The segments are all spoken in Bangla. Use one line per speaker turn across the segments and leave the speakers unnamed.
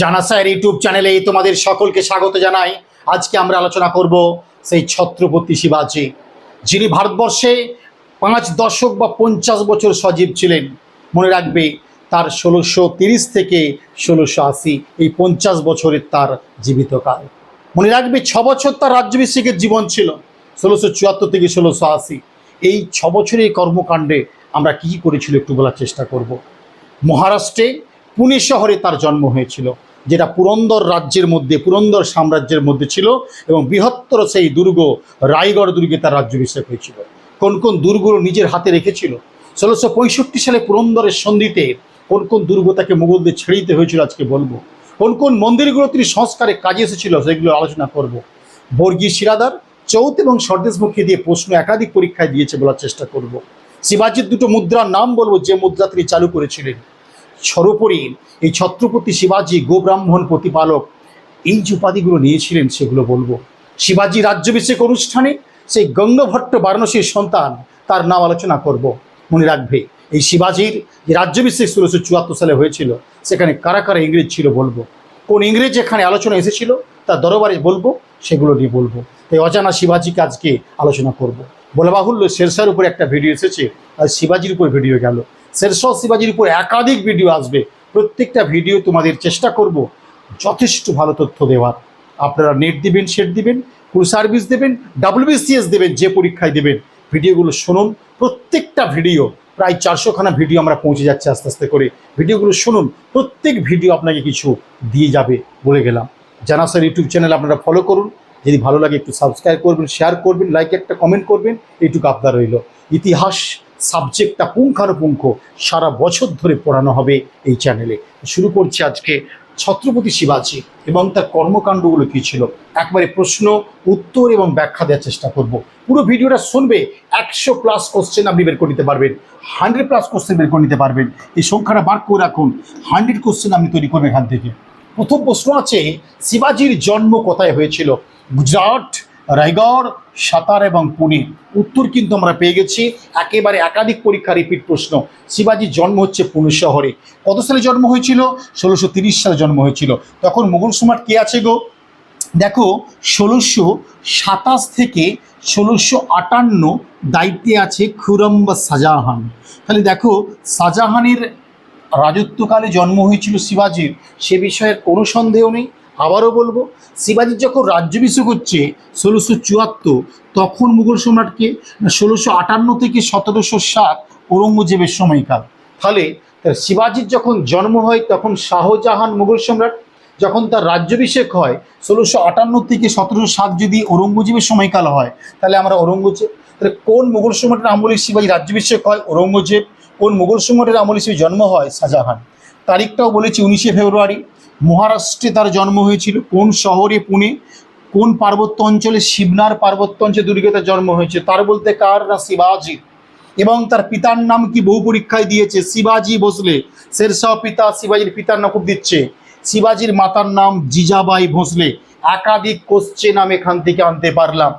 জানাসায়ের ইউটিউব চ্যানেলে তোমাদের সকলকে স্বাগত জানাই। আজকে আমরা আলোচনা করব সেই ছত্রপতি শিবাজি, যিনি ভারতবর্ষে পাঁচ দশক বা পঞ্চাশ বছর সজীব ছিলেন। মনে রাখবে, তার ষোলোশো তিরিশ থেকে ষোলোশো আশি, এই পঞ্চাশ বছরের তার জীবিতকাল মনে রাখবে, ছ বছর তার রাজ্যাভিষেকের জীবন ছিল, ষোলোশো চুয়াত্তর থেকে ষোলোশো আশি। এই ছ বছরের কর্মকাণ্ডে আমরা কী কী করেছিল একটু বলার চেষ্টা করব। মহারাষ্ট্রে, পুনে শহরে তার জন্ম হয়েছিল। যেটা পুরন্দর রাজ্যের মধ্যে, পুরন্দর সাম্রাজ্যের মধ্যে ছিল এবং বৃহত্তর সেই দুর্গ রায়গড় দুর্গে তার রাজ্যাভিষেক হয়েছিল। কোন কোন দুর্গগুলো নিজের হাতে রেখেছিল? ষোলোশো পঁয়ষট্টি সালে পুরন্দরের সন্ধিতে কোন কোন দুর্গ তাকে মুঘলদের ছেড়ে দিতে হয়েছিল আজকে বলব। কোন কোন মন্দিরগুলো তিনি সংস্কারে কাজে এসেছিল সেগুলো আলোচনা করব। বর্গী শিরাদার চৌথ এবং স্বদেশমুখী দিয়ে প্রশ্ন একাধিক পরীক্ষায় দিয়েছে বলার চেষ্টা করব। শিবাজির দুটো মুদ্রার নাম বলব যে মুদ্রা তিনি চালু করেছিলেন। সর্বোপরি এই ছত্রপতি শিবাজি গোব্রাহ্মণ প্রতিপালক এই যে উপাধিগুলো নিয়েছিলেন, সেগুলো বলব। শিবাজি রাজ্যাভিষেক অনুষ্ঠানে সেই গঙ্গভট্ট বারাণসীর সন্তান তার নাম আলোচনা করব। মনে রাখবে, এই শিবাজির যে রাজ্যাভিষেক ষোলোশো চুয়াত্তর সালে হয়েছিল, সেখানে কারা কারা ইংরেজ ছিল বলব। কোন ইংরেজ এখানে আলোচনা এসেছিল, তার দরবারে বলব, সেগুলো নিয়ে বলব। তাই অজানা শিবাজিকে আজকে আলোচনা করব। বলে বাহুল্য শেরশার উপরে একটা ভিডিও এসেছে, আর শিবাজির উপর ভিডিও গেল। শেরশাহ শিবাজির উপর একাধিক ভিডিও আসবে। প্রত্যেকটা ভিডিও তোমাদের চেষ্টা করব যথেষ্ট ভালো তথ্য দেওয়ার। আপনারা নেট দিবেন সেট দিবেন ফুল সার্ভিস দেবেন ডাব্লিউবিসিএস দেবেন, যে পরীক্ষায় দেবেন। ভিডিওগুলো শুনুন। প্রত্যেকটা ভিডিও, প্রায় চারশোখানা ভিডিও আমরা পৌঁছে যাচ্ছে আস্তে আস্তে করে। ভিডিওগুলো শুনুন। প্রত্যেক ভিডিও আপনাকে কিছু দিয়ে যাবে বলে গেলাম। জানাসার ইউটিউব চ্যানেল আপনারা ফলো করুন। যদি ভালো লাগে একটু সাবস্ক্রাইব করবেন শেয়ার করবেন লাইক একটা কমেন্ট করবেন, এইটুকু আপনার রইল। ইতিহাস সাবজেক্টটা পুঙ্খানুপুঙ্খ সারা বছর ধরে পড়ানো হবে এই চ্যানেলে। শুরু করছি আজকে ছত্রপতি শিবাজি এবং তার কর্মকাণ্ডগুলো কী ছিল। একবারে প্রশ্ন, উত্তর এবং ব্যাখ্যা দেওয়ার চেষ্টা করব। পুরো ভিডিওটা শুনবে একশো প্লাস কোশ্চেন আপনি বের করে নিতে পারবেন। হান্ড্রেড প্লাস কোশ্চেন বের করে নিতে পারবেন। এই সংখ্যাটা বার করে রাখুন। হান্ড্রেড কোশ্চেন আপনি তৈরি করবেন এখান থেকে। প্রথম প্রশ্ন আছে, শিবাজির জন্ম কোথায় হয়েছিল? গুজরাট রায়গড়, সাতার এবং পুনে। উত্তর কিন্তু আমরা পেয়ে গেছি। একেবারে একাধিক পরীক্ষা রিপিট প্রশ্ন। শিবাজির জন্ম হচ্ছে পুনে শহরে। কত সালে জন্ম হয়েছিল? ষোলোশো সালে জন্ম হয়েছিল। তখন মুঘল সম্রাট কে আছে গো? দেখো, ষোলোশো সাতাশ থেকে ষোলোশো আটান্ন দায়িত্বে আছে খুরম বা শাহজাহান। তাহলে দেখো, শাহজাহানের রাজত্বকালে জন্ম হয়েছিল শিবাজির। সে বিষয়ে কোনো সন্দেহ নেই। আবারও বলব শিবাজির যখন রাজ্যাভিষেক হচ্ছে ষোলোশো চুয়াত্তর, তখন মুঘল সম্রাটকে ষোলোশো আটান্ন থেকে সতেরোশো সাত ঔরঙ্গজেবের সময়কাল। তাহলে শিবাজির যখন জন্ম হয়, তখন শাহজাহান মুঘল সম্রাট যখন তার রাজ্যাভিষেক হয়, ষোলোশো আটান্ন থেকে সতেরোশো সাত যদি ঔরঙ্গজেবের সময়কাল হয়, তাহলে আমরা ঔরঙ্গজেব, তাহলে কোন মুঘল সম্রাটের আমলে শিবাজি রাজ্যাভিষেক হয়? ঔরঙ্গজেব কোন মুঘল সম্রাটের আমলে শিবাজি জন্ম হয়? শাহজাহান। তারিখটাও বলেছি উনিশে ফেব্রুয়ারি। মহারাষ্ট্রে তার জন্ম হয়েছিল। কোন শহরে, পুনে? কোন পার্বত্য অঞ্চলে? শিবনার পার্বত্য অঞ্চলে দুর্গে তার জন্ম হয়েছে। তার বলতে কার না শিবাজি? এবং তার পিতার নাম কি বহু পরীক্ষায় দিয়েছে? শিবাজি ভোসলে। শেরশাহ পিতা শিবাজির পিতার নাম খুব দিচ্ছে। শিবাজির মাতার নাম জিজাবাই ভোসলে। একাধিক কোশ্চেন আমি এখান থেকে আনতে পারলাম।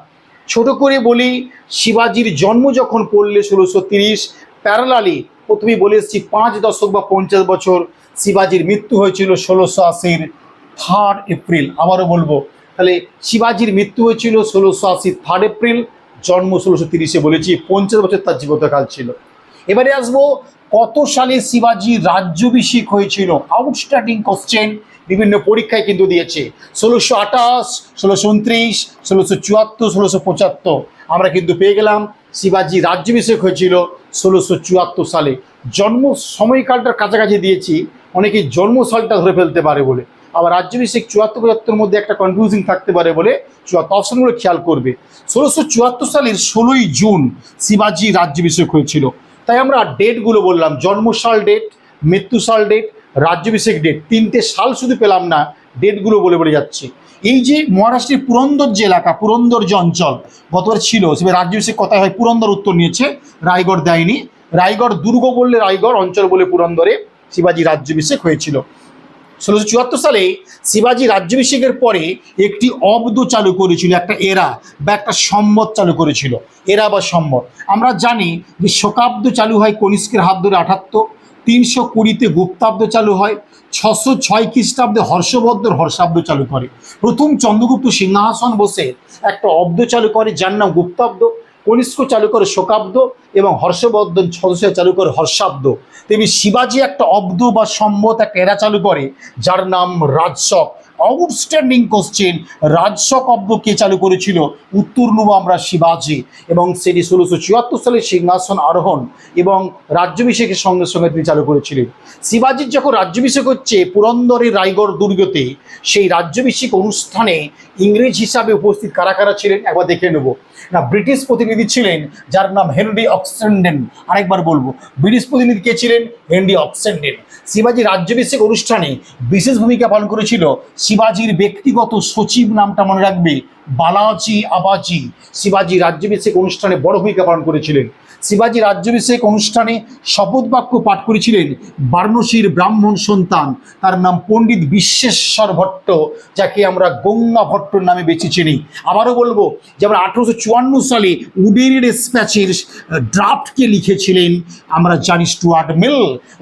ছোট করে বলি, শিবাজির জন্ম যখন পড়লে ষোলোশো তিরিশ প্যারালালি প্রথমেই বলে এসেছি, পাঁচ দশক বা পঞ্চাশ বছর শিবাজির মৃত্যু হয়েছিল ষোলোশো আশির থার্ড এপ্রিল আবারও বলব, তাহলে শিবাজির মৃত্যু হয়েছিল ষোলোশো আশির থার্ড এপ্রিল জন্ম ষোলোশো তিরিশে বলেছি, পঞ্চাশ বছর তার জীবতকাল ছিল। এবারে আসব, কত সালে শিবাজি রাজ্যাভিষেক হয়েছিল? আউটস্ট্যান্ডিং কোশ্চেন বিভিন্ন পরীক্ষায় কিন্তু দিয়েছে। ষোলোশো আঠাশ, ষোলোশো উনত্রিশ, ষোলোশো চুয়াত্তর, ষোলোশো পঁচাত্তর। আমরা কিন্তু পেয়ে গেলাম শিবাজি রাজ্যাভিষেক হয়েছিল ষোলোশো চুয়াত্তর সালে। জন্ম সময়কালটার কাছাকাছি দিয়েছি, অনেকে জন্ম সালটা ধরে ফেলতে পারে বলে। আবার রাজ্যাভিষেক চুয়াত্তর পঁচাত্তর মধ্যে একটা কনফিউজিং থাকতে পারে বলে চুয়াত্তর অপশনগুলো খেয়াল করবে। ষোলোশো চুয়াত্তর সালের ষোলোই জুন শিবাজি রাজ্যাভিষেক হয়েছিল। তাই আমরা ডেটগুলো বললাম, জন্মসাল ডেট মৃত্যুসাল ডেট রাজ্যাভিষেক ডেট তিনটে সাল শুধু পেলাম না ডেটগুলো বলে বলে যাচ্ছি। এই যে মহারাষ্ট্রের পুরন্দর যে এলাকা, পুরন্দর যে অঞ্চল, গতবার ছিল সেভাবে রাজ্যাভিষেক কথায় হয়, পুরন্দর উত্তর নিয়েছে, রায়গড় দেয়নি। রায়গড় দুর্গ বললে রায়গড়, অঞ্চল বলে পুরন্দরে শিবাজি রাজ্যাভিষেক হয়েছিল। ষোলোশো চুয়াত্তর সালে শিবাজি রাজ্যাভিষেকের পরে একটি অব্দ চালু করেছিল, একটা এরা বা একটা সম্মত চালু করেছিল, এরা বা সম্মত আমরা জানি যে শকাব্দ চালু হয় কনিষ্কের হাত ধরে আঠাত্তর, তিনশো কুড়িতে গুপ্তাব্দ চালু হয় ছশো ছয় খ্রিস্টাব্দে হর্ষবর্ধন হর্ষাব্দ চালু করে। প্রথম চন্দ্রগুপ্ত সিংহাসন বসে একটা অব্দ চালু করে, যার নাম গুপ্তাব্দ। কনিষ্ক চালু করে শোকাব্দ এবং হর্ষবর্ধন ছশো চালু করে হর্ষাব্দ। তেমনি শিবাজী একটা অব্দ বা সম্মত একটা এরা চালু করে, যার নাম রাজশক আউটস্ট্যান্ডিং কোশ্চেন রাজশক অব্দ কে চালু করেছিল? উত্তর নেব আমরা শিবাজি এবং সেটি ষোলোশো চুয়াত্তর সালে সিংহাসন আরোহণ এবং রাজ্যাভিষেকের সঙ্গে সঙ্গে তিনি চালু করেছিলেন। শিবাজির যখন রাজ্যাভিষেক হচ্ছে পুরন্দরের রায়গড় দুর্গতে সেই রাজ্যাভিষেক অনুষ্ঠানে ইংরেজ হিসাবে উপস্থিত কারা কারা ছিলেন? একবার দেখে নেব। না, ব্রিটিশ প্রতিনিধি ছিলেন, যার নাম হেনরি অক্সেন্ডেন। আরেকবার বলব, ব্রিটিশ প্রতিনিধি কে ছিলেন? Henry Oxenden. শিবাজি রাজ্যাভিষেক অনুষ্ঠানে বিশেষ ভূমিকা পালন করেছিল শিবাজির ব্যক্তিগত সচিব নামটা মনে রাখবে বালাজি আবাজি। শিবাজি রাজ্যাভিষেক অনুষ্ঠানে বড় ভূমিকা পালন করেছিলেন। শিবাজি রাজ্যাভিষেক অনুষ্ঠানে শপথ বাক্য পাঠ করেছিলেন বার্ণসীর ব্রাহ্মণ সন্তান। তার নাম পণ্ডিত বিশ্বেশ্বর ভট্ট, যাকে আমরা গঙ্গা ভট্টর নামে বেশি চিনি। আবারও বলব যেমন আঠেরোশো চুয়ান্ন সালে উডেনের ডেসপ্যাচের ড্রাফটকে লিখেছিলেন, আমরা জানি স্টুয়ার্ট মিল।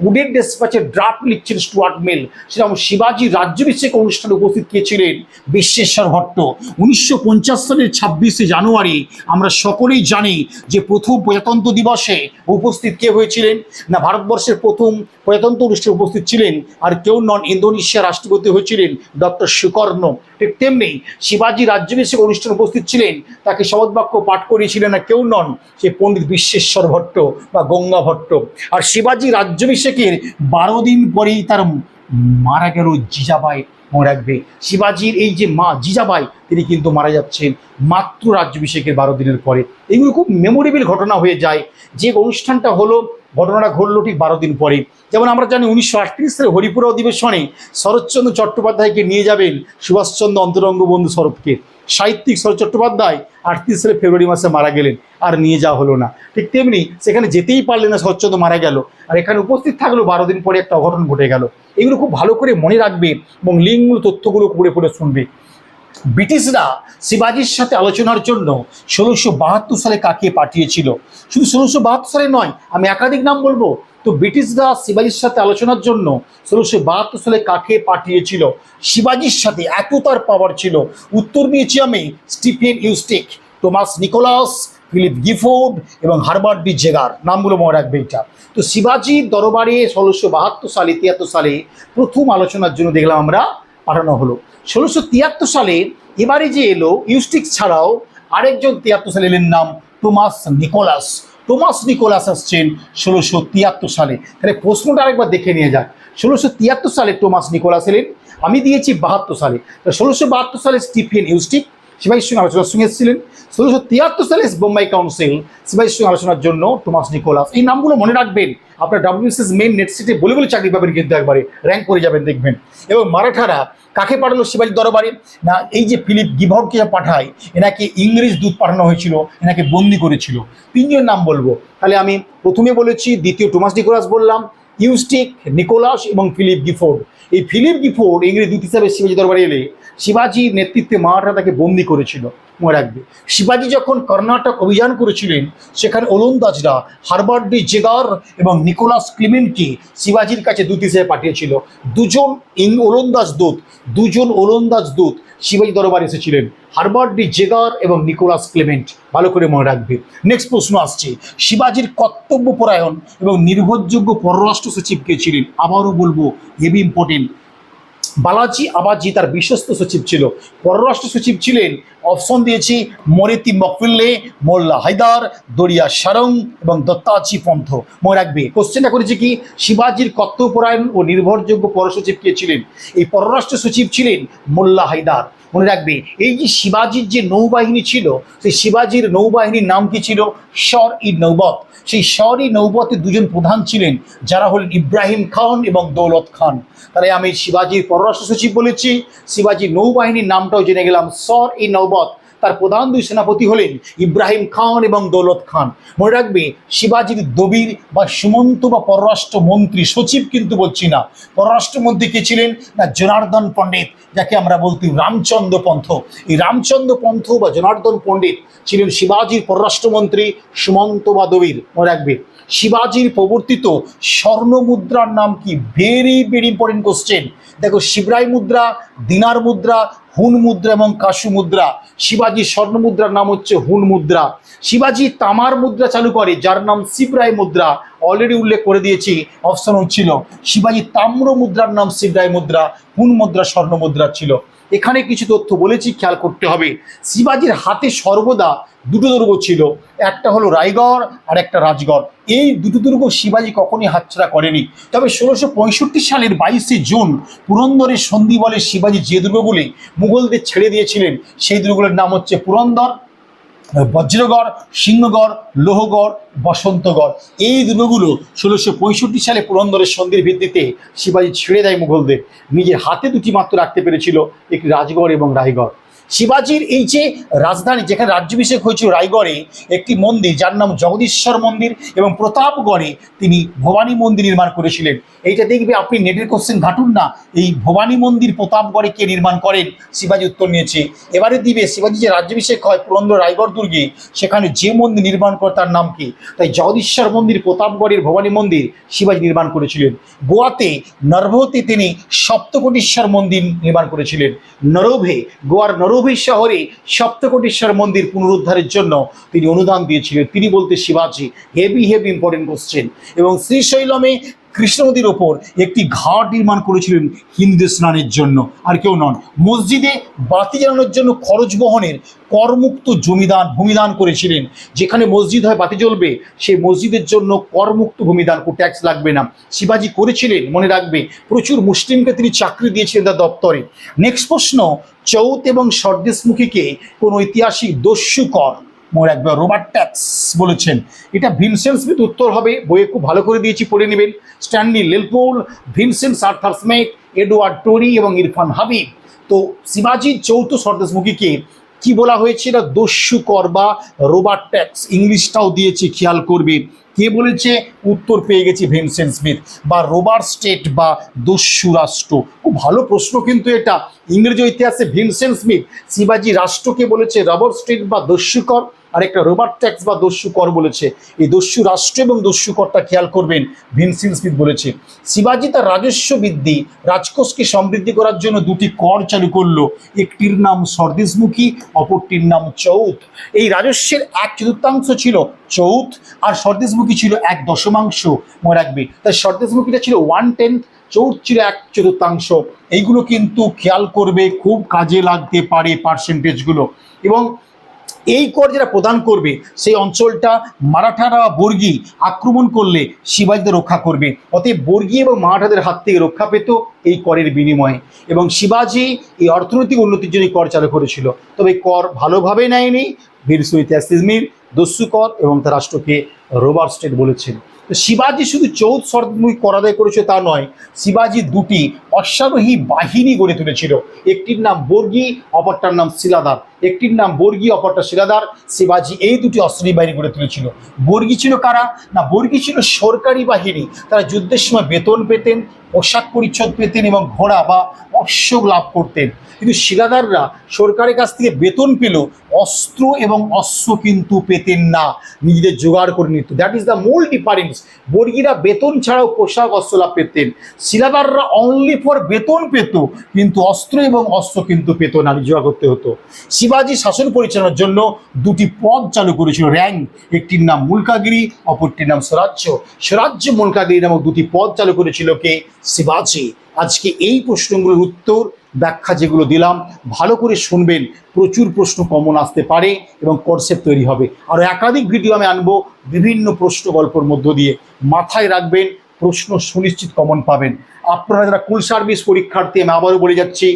উডেন ডেসপ্যাচের ড্রাফট লিখছেন স্টুয়ার্ট মিল। সেরকম শিবাজি রাজ্যাভিষেক অনুষ্ঠানে উপস্থিত কে ছিলেন? বিশ্বেশ্বর ভট্ট। উনিশশো পঞ্চাশ সালের ছাব্বিশে জানুয়ারি আমরা সকলেই জানি যে প্রথম প্রজাতন্ত্র দিবসে উপস্থিত কে হয়েছিলেন? না, ভারতবর্ষের প্রথম প্রজাতন্ত্র অনুষ্ঠানে উপস্থিত ছিলেন আর কেউ নন, ইন্দোনেশিয়া রাষ্ট্রপতি হয়েছিলেন ডক্টর সুকর্ণ। ঠিক তেমনি শিবাজি রাজ্যাভিষেক অনুষ্ঠানে উপস্থিত ছিলেন, তাকে শপথ বাক্য পাঠ করিয়েছিলেন না কেউ নন সে পণ্ডিত বিশ্বেশ্বর ভট্ট বা গঙ্গা ভট্ট। আর শিবাজি রাজ্যাভিষেকের বারো দিন পরেই তার মারা গেল জিজাবাই মনে রাখবে। শিবাজির এই যে মা জিজাবাই, তিনি কিন্তু মারা যাচ্ছেন মাত্র রাজ্যাভিষেকের বারো দিনের পরে। এগুলো খুব মেমোরেবল ঘটনা হয়ে যায়। যে অনুষ্ঠানটা হলো, ঘটনাটা ঘটলো ঠিক বারো দিন পরে। যেমন আমরা জানি উনিশশো আটত্রিশ সালে হরিপুরা অধিবেশনে শরৎচন্দ্র চট্টোপাধ্যায়কে নিয়ে যাবেন সুভাষচন্দ্র অন্তরঙ্গ বন্ধু শরৎকে সাহিত্যিক শরৎ চট্টোপাধ্যায় আটত্রিশ ফেব্রুয়ারি মাসে মারা গেলেন, আর নিয়ে যাওয়া হলো না। ঠিক তেমনি সেখানে যেতেই পারলেন না শরৎচন্দ্র, মারা গেল। আর এখানে উপস্থিত থাকলেও বারো দিন পরে একটা অঘটন ঘটে গেল। এগুলো খুব ভালো করে মনে রাখবে এবং লিঙ্কগুলো তথ্যগুলো পড়ে পড়ে শুনবে। ব্রিটিশরা শিবাজির সাথে আলোচনার জন্য ষোলোশো বাহাত্তর সালে কাকে পাঠিয়েছিল? শুধু ষোলোশো বাহাত্তর সালে নয়, আমি একাধিক নাম বলব। তো ব্রিটিশরা শিবাজির সাথে আলোচনার জন্য ষোলোশো বাহাত্তর সালে কাকে পাঠিয়েছিল? শিবাজির সাথে এত তার পাওয়ার ছিল। উত্তর আমি Stephen Ustick, Thomas Nicholas, Philip Gifford এবং হারবার্ট ডি জেগার নামগুলো মনে রাখবে এটা। তো শিবাজির দরবারে ষোলোশো বাহাত্তর সালে তিয়াত্তর সালে প্রথম আলোচনার জন্য দেখলাম আমরা পাঠানো হলো। ষোলোশো তিয়াত্তর সালে এবারে যে এলো ইউস্টিক ছাড়াও আরেকজন তিয়াত্তর সালে এলেন নাম টোমাস নিকোলাস। টোমাস নিকোলাস আসছেন ষোলোশো তিয়াত্তর সালে। তাহলে প্রশ্নটা আরেকবার দেখে নিয়ে যাক। ষোলোশো তিয়াত্তর সালে টোমাস নিকোলাস এলেন, আমি দিয়েছি বাহাত্তর সালে। ষোলোশো বাহাত্তর সালে স্টিফেন ইউস্টিক শিবাজির সঙ্গে আলোচনার সঙ্গে এসেছিলেন ষোলোশো তিয়াত্তর সালে বোম্বাই কাউন্সিল। শিবাজির সঙ্গে আলোচনার জন্য টোমাস নিকোলাস। এই নামগুলো মনে রাখবেন, আপনার ডাব্লিউএসএস মেন নেট সিটে বলে বলে চাকরি পাবেন কিন্তু একবারে র্যাঙ্ক করে যাবেন দেখবেন। এবং মারাঠারা কাকে পাঠালো শিবাজি দরবারে? না, এই যে ফিলিপ গিভরকে পাঠায়, এনাকে ইংরেজ দূত পাঠানো হয়েছিল, এনাকে বন্দি করেছিল। তিনজন নাম বলব। তাহলে আমি প্রথমে বলেছি, দ্বিতীয় টোমাস নিকোলাস বললাম, ইউস্টিক, নিকোলাস এবং ফিলিপ গিফোর্ড। এই ফিলিপ গিফোর্ড ইংরেজ দূত হিসাবে শিবাজি দরবারে এলে শিবাজির নেতৃত্বে মারাঠা তাকে বন্দি করেছিল মনে রাখবে শিবাজি যখন কর্ণাটক অভিযান করেছিলেন, সেখানে ওলন্দাজরা হারবার্ট ডি জেগার এবং নিকোলাস ক্লিমেন্টকে শিবাজির কাছে দূত হিসেবে পাঠিয়েছিল। দুজন ইং ওলন্দাজ দূত, দুজন ওলন্দাজ দূত শিবাজি দরবার এসেছিলেন। হারবার্ট ডি জেগার এবং নিকোলাস ক্লেমেন্ট, ভালো করে মনে রাখবে। নেক্সট প্রশ্ন আসছে, শিবাজির কর্তব্যপরায়ণ এবং নির্ভরযোগ্য পররাষ্ট্র সচিব কে ছিলেন? আবারও বলব, হেভি ইম্পর্টেন্ট বালাজি আবাজি তার বিশ্বস্ত সচিব ছিল। পররাষ্ট্র সচিব ছিলেন অপশন দিয়েছি মরিতি মকফিল্লে মোল্লা হায়দার, দরিয়া সারং এবং দত্তাজি পন্থ। মনে রাখবে কোশ্চেনটা করেছে কি? শিবাজির কর্তব্যপরায়ণ ও নির্ভরযোগ্য পরসচিব কে ছিলেন? এই পররাষ্ট্র সচিব ছিলেন মোল্লা হায়দার। মনে রাখবে, এই যে শিবাজির যে নৌবাহিনী ছিল, সেই শিবাজির নৌবাহিনীর নাম কি ছিল? শর ই নৌবত। সেই শর ই নৌবতের দুজন প্রধান ছিলেন যারা হলেন ইব্রাহিম খান এবং দৌলত খান। তাহলে আমি শিবাজির পররাষ্ট্র সচিব বলেছি, শিবাজির নৌবাহিনীর নামটাও জেনে গেলাম সর ই নৌবত তার প্রধান দুই সেনাপতি হলেন ইব্রাহিম খান এবং দৌলত খান। মনে রাখবে, শিবাজির দবির বা সুমন্ত বা পররাষ্ট্র মন্ত্রী সচিব কিন্তু বলছি না। পররাষ্ট্রমন্ত্রী কে ছিলেন? না, জনার্দন পণ্ডিত, যাকে আমরা বলতি রামচন্দ্র পন্থ। এই রামচন্দ্র পন্থ বা জনার্দন পণ্ডিত ছিলেন শিবাজির পররাষ্ট্রমন্ত্রী, সুমন্ত বা দবির। মনে রাখবে, শিবাজির প্রবর্তিত স্বর্ণ মুদ্রার নাম কি? ভেরি ভেরি ইম্পর্টেন্ট কোশ্চেন দেখো শিবরাই মুদ্রা, দিনার মুদ্রা হুন মুদ্রা এবং কাশু মুদ্রা শিবাজি স্বর্ণ মুদ্রার নাম হচ্ছে হুন মুদ্রা শিবাজি তামার মুদ্রা চালু করে, যার নাম শিবরায় মুদ্রা। অলরেডি উল্লেখ করে দিয়েছি অপশন ছিল। শিবাজি তাম্র মুদ্রার নাম শিবরাই মুদ্রা হুন মুদ্রা স্বর্ণ মুদ্রা ছিল। এখানে কিছু তথ্য বলেছি, খেয়াল করতে হবে। শিবাজির হাতে সর্বদা দুটো দুর্গ ছিল। একটা হলো রায়গড়, আর একটা রাজগড়। এই দুটো দুর্গ শিবাজি কখনই হাতছাড়া করেনি। তবে ষোলোশো পঁয়ষট্টি সালের বাইশে জুন পুরন্দরের সন্ধি বলে শিবাজি যে দুর্গগুলি মুঘলদের ছেড়ে দিয়েছিলেন, সেই দুর্গগুলোর নাম হচ্ছে পুরন্দর বজ্রগড়, সিংহগড়, লোহগড়, বসন্তগড়। এই দুর্গগুলো ষোলোশো পঁয়ষট্টি সালে পুরন্দরের সন্ধির ভিত্তিতে শিবাজি ছেড়ে দেয় মুঘলদের। নিজের হাতে দুটি মাত্র রাখতে পেরেছিল একটি রাজগড় এবং রায়গড়। শিবাজির এই যে রাজধানী, যেখানে রাজ্যাভিষেক হয়েছিল রায়গড়ে, একটি মন্দির যার নাম জগদীশ্বর মন্দির এবং প্রতাপগড়ে তিনি ভবানী মন্দির নির্মাণ করেছিলেন। এইটা দেখবে আপনি নেটের কোশ্চেন ঘাটুন না। এই ভবানী মন্দির প্রতাপগড়ে কে নির্মাণ করেন? শিবাজি উত্তর নিয়েছে। এবারে দিবে শিবাজি যে রাজ্যাভিষেক হয় পুরন্দর রায়গড় দুর্গে, সেখানে যে মন্দির নির্মাণ করে তার নাম কি? তাই জগদীশ্বর মন্দির, প্রতাপগড়ের ভবানী মন্দির শিবাজি নির্মাণ করেছিলেন। গোয়াতে, নরভতে তিনি সপ্তকোটীশ্বর মন্দির নির্মাণ করেছিলেন। নরভে, গোয়ার নরভে শহরে সপ্তকোটেশ্বর মন্দির পুনরুদ্ধারের জন্য তিনি অনুদান দিয়েছিলেন। তিনি বলতে, শিবাজি হেভি হেভি ইম্পর্টেন্ট কোশ্চেন এবং শ্রীশৈলমে কৃষ্ণ নদীর ওপর একটি ঘাট নির্মাণ করেছিলেন হিন্দুদের স্নানের জন্য। আর কেউ নন। মসজিদে বাতি জ্বালানোর জন্য খরচ বহনের করমুক্ত জমিদান ভূমিদান করেছিলেন। যেখানে মসজিদ হয় বাতি জ্বলবে, সেই মসজিদের জন্য করমুক্ত ভূমিদান ট্যাক্স লাগবে না। শিবাজি করেছিলেন, মনে রাখবে, প্রচুর মুসলিমকে তিনি চাকরি দিয়েছিলেন তার দপ্তরে। নেক্সট প্রশ্ন, চৌথ এবং সর্দেশমুখীকে কোন ঐতিহাসিক দস্যু কর মোর একবার রোবার্ট ট্যাক্স বলেছেন। এটা ভিনসেন্ট স্মিথ উত্তর হবে, বইয়ে খুব ভালো করে দিয়েছি, পড়ে নেবেন। Stanley Lane Poole Vincent Arthur Smith Edward Terry এবং ইরফান হাবিব। তো শিবাজির চৌথ সর্দেশমুখীকে কি? বলা হয়েছে? এটা দস্যু কর বা রোবার্ট ট্যাক্স, ইংলিশটাও দিয়েছে, খেয়াল করবে। কে বলেছে? উত্তর পেয়ে গেছি ভেনসেন স্মিথ বা রোবার স্টেট বা দস্যু রাষ্ট্র। খুব ভালো প্রশ্ন কিন্তু এটা। ইংরেজি ইতিহাসে ভিনসেন্ট স্মিথ, শিবাজি রাষ্ট্রকে বলেছে রবার স্টেট বা দস্যুকর। আর একটা রোবার ট্যাক্স বা দস্যু কর বলেছে। এই দস্যু রাষ্ট্র এবং দস্যু করটা খেয়াল করবেন ভিনসেন্ট স্মিথ বলেছে। শিবাজি তার রাজস্ব বৃদ্ধি রাজকোষকে সমৃদ্ধি করার জন্য দুটি কর চালু করল। একটির নাম সর্দেশমুখী, অপরটির নাম চৌথ। এই রাজস্বের এক চতুর্থাংশ ছিল চৌথ আর সর্দেশমুখী ছিল এক দশমাংশ। মনে রাখবে, তাই সর্দেশমুখীটা ছিল ওয়ান টেন্থ চৌথ ছিল এক চতুর্থাংশ। এইগুলো কিন্তু খেয়াল করবে, খুব কাজে লাগতে পারে পার্সেন্টেজগুলো এবং এই কর যারা প্রদান করবে, সেই অঞ্চলটা মারাঠারা বর্গী আক্রমণ করলে শিবাজিদের রক্ষা করবে। অতএব বর্গী এবং মারাঠাদের হাত থেকে রক্ষা পেত এই করের বিনিময়ে। এবং শিবাজি এই অর্থনৈতিক উন্নতির জন্য কর চালু করেছিল। তবে কর ভালোভাবে নেয়নি। বীর ইতিহাস ইজমির দস্যু কর এবং তার রাষ্ট্রকে রোবার স্টেট বলেছেন। শিবাজি শুধু চৌধ সর্বমুখী করাদায় করেছে তা নয়, শিবাজি দুটি অশ্বারোহী বাহিনী গড়ে তুলেছিল। একটির নাম বর্গী, অপরটার নাম শিলাদার। একটির নাম বর্গী, অপরটা শিলাদার। শিবাজি এই দুটি অশ্বারোহী বাহিনী গড়ে তুলেছিল। বর্গী ছিল কারা? না, বর্গী ছিল সরকারি বাহিনী। তারা যুদ্ধের সময় বেতন পেতেন পোশাক পরিচ্ছদ পেতেন এবং ঘোড়া বা অশ্ব লাভ করতেন। কিন্তু শিলাদাররা সরকারের কাছ থেকে বেতন পেল অস্ত্র এবং অস্ত্র কিন্তু পেতেন না। নিজেদের জোগাড় করে নিত। দ্যাট ইজ দ্য মূল ডিফারেন্স বর্গীরা বেতন ছাড়াও পোশাক অস্ত্র লাভ পেতেন। শিলাদাররা অনলি ফর বেতন পেত, কিন্তু অস্ত্র এবং অস্ত্র কিন্তু পেত না। জোগাড় করতে হতো। শিবাজি শাসন পরিচালনার জন্য দুটি পদ চালু করেছিল। র্যাঙ্ক একটির নাম মুলকাগিরি, অপরটির নাম স্বরাজ্য। স্বরাজ্য মুলকাগিরি নামক দুটি পদ চালু করেছিল কে? শিবাজি, আজকে এই প্রশ্নগুলোর উত্তর, ব্যাখ্যা যেগুলো দিলাম, ভালো করে শুনবেন, প্রচুর প্রশ্ন কমন আসতে পারে এবং কনসেপ্ট তৈরি হবে। আর একাধিক ভিডিও আমি আনব, বিভিন্ন প্রশ্ন গল্পর মধ্য দিয়ে। মাথায় রাখবেন, প্রশ্ন সুনিশ্চিত কমন পাবেন। আপনারা যারা কুল সার্ভিস পরীক্ষার্থী, আমি আবারও বলে যাচ্ছি,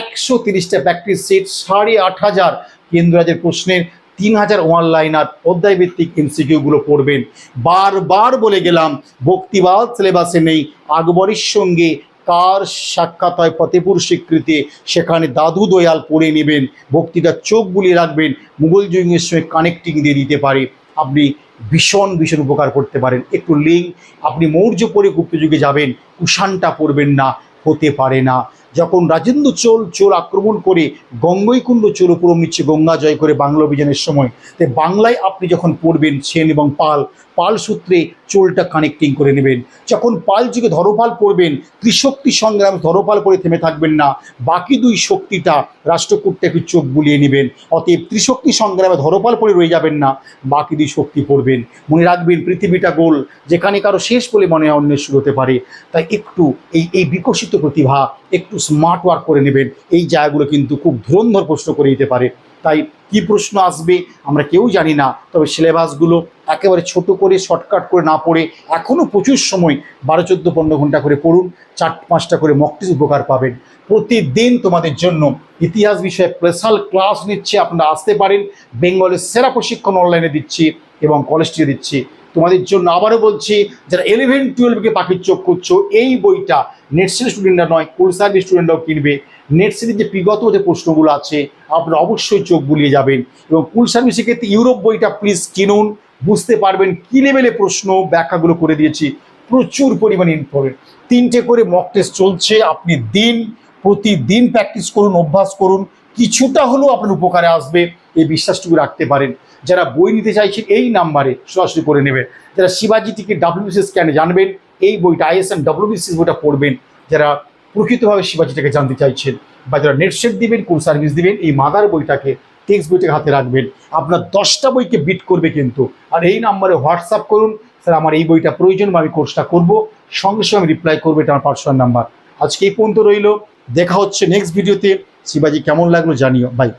একশো তিরিশটা প্র্যাকটিস সেট সাড়ে আট হাজার কেন্দ্র রাজ্যের প্রশ্নের তিন হাজার অনলাইনার অধ্যায়ভিত্তিক এমসিকিউগুলো পড়বেন। বারবার বলে গেলাম ভক্তিবাদ সিলেবাসে নেই। আকবরের সঙ্গে কার সাক্ষাৎ হয় ফতেপুর স্বীকৃতি, সেখানে দাদু দয়াল পড়ে নেবেন। ভক্তিটা চোখ বুলিয়ে রাখবেন, মুঘল জৈনের সঙ্গে কানেক্টিং দিয়ে দিতে পারে। আপনি ভীষণ ভীষণ উপকার করতে পারেন। একটু লিঙ্ক আপনি মৌর্য পরে গুপ্ত যুগে যাবেন, কুষাণটা পড়বেন না, হতে পারে না। যখন রাজেন্দ্র চোল চোল আক্রমণ করে গঙ্গৈকুণ্ড চোল উপরম নিচ্ছে গঙ্গা জয় করে বাংলা অভিযানের সময় তাই বাংলায় আপনি যখন পড়বেন সেন এবং পাল পাল সূত্রে চোলটা কানেক্টিং করে নেবেন। যখন পাল যুগে ধরপাল পড়বেন, ত্রিশক্তি সংগ্রাম ধরপাল পরে থেমে থাকবেন না। বাকি দুই শক্তিটা রাষ্ট্রকূটটা একটু চোখ বুলিয়ে নেবেন। অতএব ত্রিশক্তি সংগ্রামে ধরপাল পরে রয়ে যাবেন না, বাকি দুই শক্তি পড়বেন। মনে রাখবেন, পৃথিবীটা গোল, যেখানে কারও শেষ বলে মনে হয় অন্যের শুরু হতে পারে। তাই একটু এই এই বিকশিত প্রতিভা, একটু স্মার্ট ওয়ার্ক করে নেবেন। এই জায়গাগুলো কিন্তু খুব ধুরন্ধর প্রশ্ন করে দিতে পারে। তাই কি প্রশ্ন আসবে আমরা কেউ জানি না। তবে সিলেবাসগুলো একেবারে ছোট করে, শর্টকাট করে না পড়ে এখনও প্রচুর সময় বারো, চোদ্দ, পনেরো ঘণ্টা করে পড়ুন। চার, পাঁচটা করে মকটিস উপকার পাবেন। প্রতিদিন তোমাদের জন্য ইতিহাস বিষয়ে স্পেশাল ক্লাস নিচ্ছে, আপনারা আসতে পারেন। বেঙ্গলের সেরা প্রশিক্ষণ অনলাইনে দিচ্ছি এবং কলেজটিতে দিচ্ছি। তোমাদের জন্য আবারও বলছি, যারা ইলেভেন টুয়েলভকে পাখির চোখ করছ এই বইটা নেট স্টুডেন্টরা নয় কোর সার্ভিস স্টুডেন্টরাও কিনবে। নেট সিরিজ যে বিগত যে প্রশ্নগুলো আছে, আপনারা অবশ্যই চোখ বুলিয়ে যাবেন। এবং কুল সার্ভিসের ক্ষেত্রে ইউরোপ বইটা প্লিজ কিনুন, বুঝতে পারবেন কী লেভেলে প্রশ্ন, ব্যাখ্যাগুলো করে দিয়েছি। প্রচুর পরিমাণে ইনফরমেন্ট তিনটে করে মক টেস্ট চলছে, আপনি দিন, প্রতিদিন প্র্যাকটিস করুন, অভ্যাস করুন, কিছুটা হলেও আপনার উপকারে আসবে, এই বিশ্বাসটুকু রাখতে পারেন। যারা বই নিতে চাইছেন, এই নাম্বারে সরাসরি করে নেবেন। যারা শিবাজি টিকে ডাব্লিউবিসি স্ক্যানে জানবেন, এই বইটা আইএসএন ডাব্লিউবিসি বইটা পড়বেন। যারা প্রকৃতভাবে শিবাজিটাকে জানতে চাইছেন বা যারা নেটসেট দিবেন কোন সার্ভিস দিবেন, এই মাদার বইটাকে টেক্সট বইটাকে হাতে রাখবেন। আপনার দশটা বইকে বিট করবে কিন্তু। আর এই নাম্বারে হোয়াটসঅ্যাপ করুন। স্যার, আমার এই বইটা প্রয়োজন বা আমি কোর্সটা করব। সঙ্গে সঙ্গে আমি রিপ্লাই করব, এটা আমার পার্সোনাল নাম্বার আজকে এই পর্যন্ত রইল। দেখা হচ্ছে নেক্সট ভিডিওতে শিবাজি, কেমন লাগল জানিও। বাই